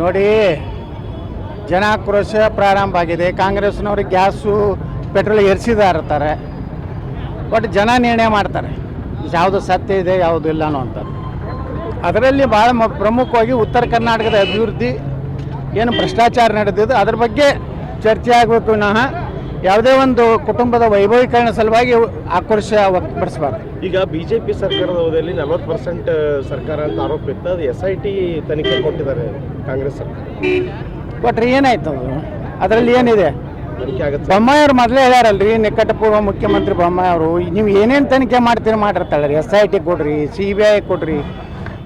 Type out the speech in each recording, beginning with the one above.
ನೋಡಿ, ಜನಾಕ್ರೋಶ ಪ್ರಾರಂಭ ಆಗಿದೆ. ಕಾಂಗ್ರೆಸ್ನವರು ಗ್ಯಾಸು, ಪೆಟ್ರೋಲ್ ಇರ್ತಾರೆ. ಬಟ್ ಜನ ನಿರ್ಣಯ ಮಾಡ್ತಾರೆ. ಯಾವುದು ಸತ್ಯ ಇದೆ, ಯಾವುದು ಅನ್ನೋ ಅಂತ ಅದರಲ್ಲಿ ಭಾಳ ಪ್ರಮುಖವಾಗಿ ಉತ್ತರ ಕರ್ನಾಟಕದ ಅಭಿವೃದ್ಧಿ ಏನು ಭ್ರಷ್ಟಾಚಾರ ನಡೆದಿದೆ ಅದ್ರ ಬಗ್ಗೆ ಚರ್ಚೆ ಆಗಬೇಕು ವಿನಃ ಯಾವುದೇ ಒಂದು ಕುಟುಂಬದ ವೈಭವೀಕರಣ ಸಲುವಾಗಿ ಆಕ್ರೋಶ ವ್ಯಕ್ತಪಡಿಸಬಾರ್ದು. ಈಗ ಬಿಜೆಪಿ ಸರ್ಕಾರದ ಅವಧಿಯಲ್ಲಿ ನಲವತ್ತು ಪರ್ಸೆಂಟ್ ಸರ್ಕಾರ ಅಂತ ಆರೋಪ ಇತ್ತು. ಅದು ಎಸ್ ಐ ಟಿ ತನಿಖೆ ಕೊಟ್ಟಿದ್ದಾರೆ ಕಾಂಗ್ರೆಸ್ ಸರ್ಕಾರ. ಬಟ್ ಏನಾಯ್ತು ಅದು? ಅದರಲ್ಲಿ ಏನಿದೆ? ಬೊಮ್ಮಾಯಿ ಅವ್ರು ಮೊದಲೇ ಹೇಳ್ಯಾರಲ್ರಿ ನಿಕಟಪೂರ್ವ ಮುಖ್ಯಮಂತ್ರಿ ಬೊಮ್ಮಾಯಿ ಅವರು. ನೀವು ಏನೇನು ತನಿಖೆ ಮಾಡ್ತೀರಿ ಮಾಡಿರ್ತಾಳೆ ರೀ ಎಸ್ ಐ ಟಿ ಕೊಡ್ರಿ ಸಿ ಬಿ ಐ ಕೊಡ್ರಿ.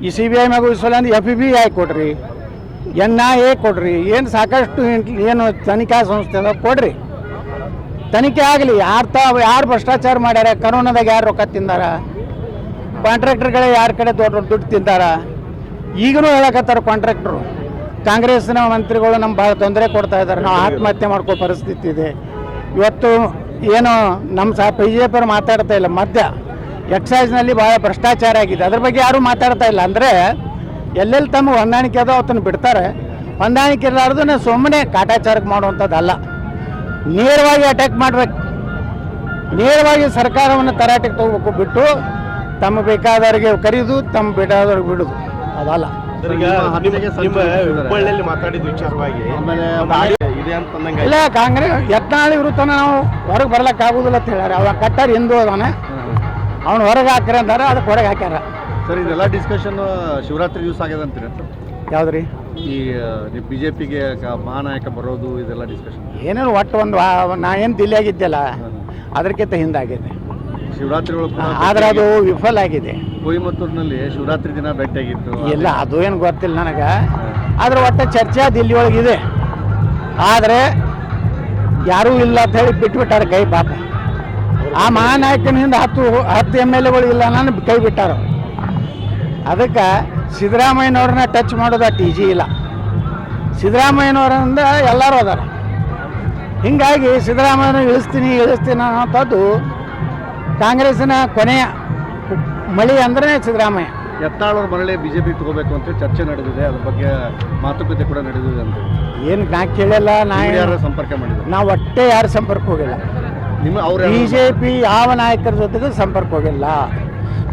ಈ ಸಿ ಬಿ ಐ ಮ್ಯಾಗ ಉಳಿಸಲ್ಲ ಅಂದ್ರೆ ಎಫ್ ಬಿ ಐ ಕೊಡ್ರಿ. ಎನ್ ಐ ಎ ಕೊಡ್ರಿ. ಏನು ಸಾಕಷ್ಟು ಏನು ತನಿಖಾ ಸಂಸ್ಥೆ ಕೊಡ್ರಿ. ತನಿಖೆ ಆಗಲಿ, ಯಾರು ತಾವು ಯಾರು ಭ್ರಷ್ಟಾಚಾರ ಮಾಡ್ಯಾರ ಕರೋನಾದಾಗ ಯಾರು ರೊಕ್ಕ ತಿಂದಾರ ಕಾಂಟ್ರಾಕ್ಟರ್ಗಳೇ ಯಾರ ಕಡೆ ದೊಡ್ಡ ದೊಡ್ಡ ತಿಂತಾರ ಈಗಲೂ ಹೇಳಕತ್ತಾರ ಕಾಂಟ್ರಾಕ್ಟ್ರು ಕಾಂಗ್ರೆಸ್ನ ಮಂತ್ರಿಗಳು ನಮ್ಗೆ ಭಾಳ ತೊಂದರೆ ಕೊಡ್ತಾ ಇದ್ದಾರೆ ನಾವು ಆತ್ಮಹತ್ಯೆ ಮಾಡ್ಕೋ ಪರಿಸ್ಥಿತಿ ಇದೆ. ಇವತ್ತು ಏನು ನಮ್ಮ ಸಹ ಬಿ ಜೆ ಮಾತಾಡ್ತಾ ಇಲ್ಲ ಮಧ್ಯ ಎಕ್ಸೈಸ್ನಲ್ಲಿ ಭಾಳ ಭ್ರಷ್ಟಾಚಾರ ಆಗಿದೆ. ಅದ್ರ ಬಗ್ಗೆ ಯಾರೂ ಮಾತಾಡ್ತಾ ಇಲ್ಲ. ಅಂದರೆ ಎಲ್ಲೆಲ್ಲಿ ತಮ್ಮ ಹೊಂದಾಣಿಕೆ ಅದೋ ಅವತ್ತನ್ನು ಬಿಡ್ತಾರೆ. ಹೊಂದಾಣಿಕೆ ಇರಲಾರ್ದು ಸುಮ್ಮನೆ ಕಾಟಾಚಾರಕ್ಕೆ ಮಾಡುವಂಥದ್ದಲ್ಲ. ನೇರವಾಗಿ ಅಟ್ಯಾಕ್ ಮಾಡಬೇಕು. ನೇರವಾಗಿ ಸರ್ಕಾರವನ್ನು ತರಾಟೆಗೆ ತಗೋಬೇಕು ಬಿಟ್ಟು ತಮ್ಮ ಬೇಕಾದವರಿಗೆ ಕರೆಯುವುದು ತಮ್ಮ ಬೇಕಾದವ್ರಿಗೆ ಬಿಡುದು. ಅದಲ್ಲ. ಇಲ್ಲ ಕಾಂಗ್ರೆಸ್ ಯತ್ನಾಳಿ ವಿರುದ್ಧ ನಾವು ಹೊರಗೆ ಬರ್ಲಕ್ಕೆ ಆಗುದಿಲ್ಲ ಅಂತ ಹೇಳ್ಯಾರ. ಅವ ಕಟ್ಟಾರ ಹಿಂದೂ ಅದಾನೆ. ಅವ್ನು ಹೊರಗೆ ಹಾಕ್ಯಾರ ಅಂದಾರ ಅದಕ್ಕೆ ಹೊರಗೆ ಹಾಕ್ಯಾರ. ಸರ್ ಇದೆಲ್ಲ ಡಿಸ್ಕಷನ್ ಶಿವರಾತ್ರಿ ದಿವಸ ಆಗ್ಯದ ಯಾವ್ದ್ರಿ? ಈ ಬಿ ಜೆ ಪಿಗೆ ಮಹಾನಾಯಕ ಬರೋದು ಇದೆಲ್ಲ ಡಿಸ್ಕಷನ್ ಏನೇನು ಒಟ್ಟು ಒಂದು ನಾ ಏನು ದಿಲ್ಲಿಯಾಗಿದ್ದೆಲ್ಲ ಅದಕ್ಕಿಂತ ಹಿಂದಾಗಿದೆ. ಶಿವರಾತ್ರಿ ಒಳಗೆ ಆದ್ರೆ ಅದು ವಿಫಲ ಆಗಿದೆ. ಕೊಯಮತ್ತೂರಿನಲ್ಲಿ ಶಿವರಾತ್ರಿ ದಿನ ಭೇಟಿಯಾಗಿತ್ತು. ಇಲ್ಲ ಅದು. ಏನು ಗೊತ್ತಿಲ್ಲ ನನಗೆ. ಆದ್ರೆ ಒಟ್ಟು ಚರ್ಚೆ ದಿಲ್ಲಿ ಒಳಗಿದೆ ಆದರೆ ಯಾರೂ ಇಲ್ಲ ಅಂತ ಹೇಳಿ ಬಿಟ್ಬಿಟ್ಟಾರ ಕೈ ಪಾಪ. ಆ ಮಹಾನಾಯಕನಿಂದ ಹತ್ತು ಹತ್ತು ಎಂ ಎಲ್ ಎಗಳು ಇಲ್ಲ ನಾನು ಕೈ ಬಿಟ್ಟಾರ. ಅದಕ್ಕೆ ಸಿದ್ದರಾಮಯ್ಯನವ್ರನ್ನ ಟಚ್ ಮಾಡೋದು ಟಿ ಈಜಿ ಇಲ್ಲ. ಸಿದ್ದರಾಮಯ್ಯನವರಿಂದ ಎಲ್ಲರೂ ಅದಾರ. ಹೀಗಾಗಿ ಸಿದ್ದರಾಮಯ್ಯನ ಇಳಿಸ್ತೀನಿ ಇಳಿಸ್ತೀನಿ ಅನ್ನೋಂಥದ್ದು ಕಾಂಗ್ರೆಸ್ಸಿನ ಕೊನೆಯ ಮಳಿ ಅಂದ್ರೆ ಸಿದ್ದರಾಮಯ್ಯ. ಯತ್ನಾಳವ್ರ ಮರಳಿ ಬಿ ಜೆ ಪಿ ತಗೋಬೇಕು ಅಂತ ಚರ್ಚೆ ನಡೆದಿದೆ. ಅದ್ರ ಬಗ್ಗೆ ಮಾತುಕತೆ ಕೂಡ ನಡೆದಿದೆ ಅಂತ ಏನು ನಾ ಕೇಳಲ್ಲ ನಾ ಯಾರು ಸಂಪರ್ಕ ಮಾಡಿದ್ರು? ನಾವು ಒಟ್ಟೆ ಯಾರು ಸಂಪರ್ಕ ಹೋಗಿಲ್ಲ. ನಿಮ್ಮ ಅವ್ರ ಬಿ ಜೆ ಪಿ ಯಾವ ನಾಯಕರ ಜೊತೆಗೂ ಸಂಪರ್ಕ ಹೋಗಿಲ್ಲ.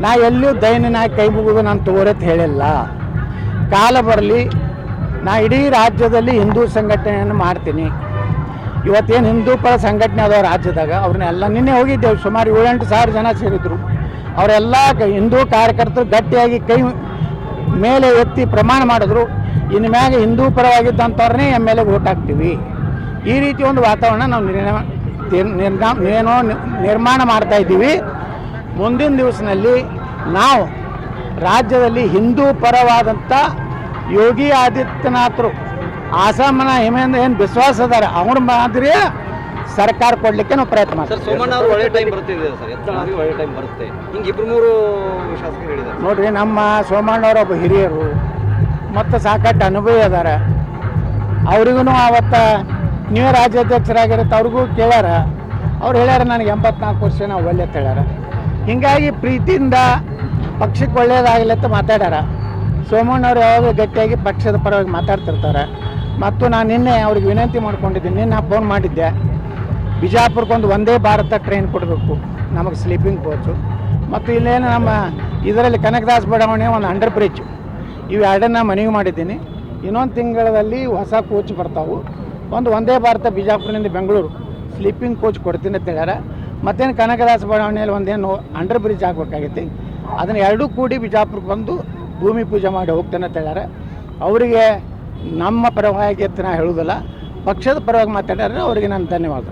ನಾ ಎಲ್ಲೂ ದೈನ ಕೈ ಮುಗಿದು ನಾನು ತಗೋರತ್ ಹೇಳಿಲ್ಲ. ಕಾಲ ಬರಲಿ, ನಾ ಇಡೀ ರಾಜ್ಯದಲ್ಲಿ ಹಿಂದೂ ಸಂಘಟನೆಯನ್ನು ಮಾಡ್ತೀನಿ. ಇವತ್ತೇನು ಹಿಂದೂ ಪರ ಸಂಘಟನೆ ಅದಾವ ರಾಜ್ಯದಾಗ, ಅವ್ರನ್ನೆಲ್ಲ ನಿನ್ನೆ ಹೋಗಿದ್ದೇವೆ, ಸುಮಾರು ಏಳೆಂಟು ಸಾವಿರ ಜನ ಸೇರಿದ್ರು. ಅವರೆಲ್ಲ ಹಿಂದೂ ಕಾರ್ಯಕರ್ತರು ಗಟ್ಟಿಯಾಗಿ ಕೈ ಮೇಲೆ ಎತ್ತಿ ಪ್ರಮಾಣ ಮಾಡಿದ್ರು. ಇನ್ನು ಮ್ಯಾಗ ಹಿಂದೂ ಪರವಾಗಿದ್ದಂಥವ್ರನ್ನೇ ಎಂ ಎಲ್ ಎಗೆ ಓಟ್ ಹಾಕ್ತೀವಿ. ಈ ರೀತಿ ಒಂದು ವಾತಾವರಣ ನಾವು ನಿರ್ಣಯ ನಿರ್ಮಾಣ ಮಾಡ್ತಾ ಇದ್ದೀವಿ. ಮುಂದಿನ ದಿವಸದಲ್ಲಿ ನಾವು ರಾಜ್ಯದಲ್ಲಿ ಹಿಂದೂ ಪರವಾದಂಥ ಯೋಗಿ ಆದಿತ್ಯನಾಥರು ಆಸಾಮನ ಹಿಮೇಂದ್ರ ಏನು ವಿಶ್ವಾಸ ಇದ್ದಾರೆ ಅವ್ರ ಮಾದರಿ ಸರ್ಕಾರ ಕೊಡಲಿಕ್ಕೆ ನಾವು ಪ್ರಯತ್ನ ಮಾಡ್ತೀವಿ. ನೋಡ್ರಿ ನಮ್ಮ ಸೋಮಣ್ಣವ್ರ ಒಬ್ಬ ಹಿರಿಯರು ಮತ್ತು ಸಾಕಷ್ಟು ಅನುಭವಿ ಅದಾರ. ಅವ್ರಿಗೂ ಆವತ್ತು ನೀವೇ ರಾಜ್ಯಾಧ್ಯಕ್ಷರಾಗಿರುತ್ತೆ ಅವ್ರಿಗೂ ಕೇಳ್ಯಾರ. ಅವ್ರು ಹೇಳ್ಯಾರ ನನಗೆ ಎಂಬತ್ನಾಲ್ಕು ವರ್ಷ ನಾವು ಒಳ್ಳೆ ಕೇಳಾರ ಹೇಳ್ಯಾರ ಹೀಗಾಗಿ ಪ್ರೀತಿಯಿಂದ ಪಕ್ಷಕ್ಕೆ ಒಳ್ಳೇದಾಗಲಿ ಅಂತ ಮಾತಾಡ್ಯಾರ. ಸೋಮಣ್ಣವ್ರು ಯಾವಾಗ ಗಟ್ಟಿಯಾಗಿ ಪಕ್ಷದ ಪರವಾಗಿ ಮಾತಾಡ್ತಿರ್ತಾರೆ. ಮತ್ತು ನಾನು ನಿನ್ನೆ ಅವ್ರಿಗೆ ವಿನಂತಿ ಮಾಡ್ಕೊಂಡಿದ್ದೀನಿ. ನಿನ್ನೆ ಫೋನ್ ಮಾಡಿದ್ದೆ. ಬಿಜಾಪುರಕ್ಕೊಂದು ಒಂದೇ ಭಾರತ ಟ್ರೈನ್ ಕೊಡಬೇಕು. ನಮಗೆ ಸ್ಲೀಪಿಂಗ್ ಕೋಚು ಮತ್ತು ಇಲ್ಲೇನು ನಮ್ಮ ಇದರಲ್ಲಿ ಕನಕದಾಸ್ ಬಡಾವಣೆ ಒಂದು ಅಂಡರ್ ಬ್ರಿಡ್ಜ್ ಇವು ಎರಡನ್ನ ಮನವಿ ಮಾಡಿದ್ದೀನಿ. ಇನ್ನೊಂದು ತಿಂಗಳಲ್ಲಿ ಹೊಸ ಕೋಚ್ ಬರ್ತಾವೆ. ಒಂದು ಒಂದೇ ಭಾರತ ಬಿಜಾಪುರದಿಂದ ಬೆಂಗಳೂರು. ಸ್ಲೀಪಿಂಗ್ ಕೋಚ್ ಕೊಡ್ತೀನಿ ಅಂತ ಹೇಳ್ಯಾರ. ಮತ್ತೇನು ಕನಕದಾಸ ಬಡಾವಣೆಯಲ್ಲಿ ಒಂದೇನು ಅಂಡರ್ ಬ್ರಿಡ್ಜ್ ಆಗಬೇಕಾಗೈತಿ ಅದನ್ನು ಎರಡೂ ಕೂಡಿ ಬಿಜಾಪುರಕ್ಕೆ ಬಂದು ಭೂಮಿ ಪೂಜೆ ಮಾಡಿ ಹೋಗ್ತೇನೆ ಅಂತ ಹೇಳ್ಯಾರ. ಅವರಿಗೆ ನಮ್ಮ ಪರವಾಗಿ ಅಂತ ನಾ ಹೇಳೋದಿಲ್ಲ ಪಕ್ಷದ ಪರವಾಗಿ ಮಾತಾಡ್ಯಾರ, ಅವರಿಗೆ ನಾನು ಧನ್ಯವಾದ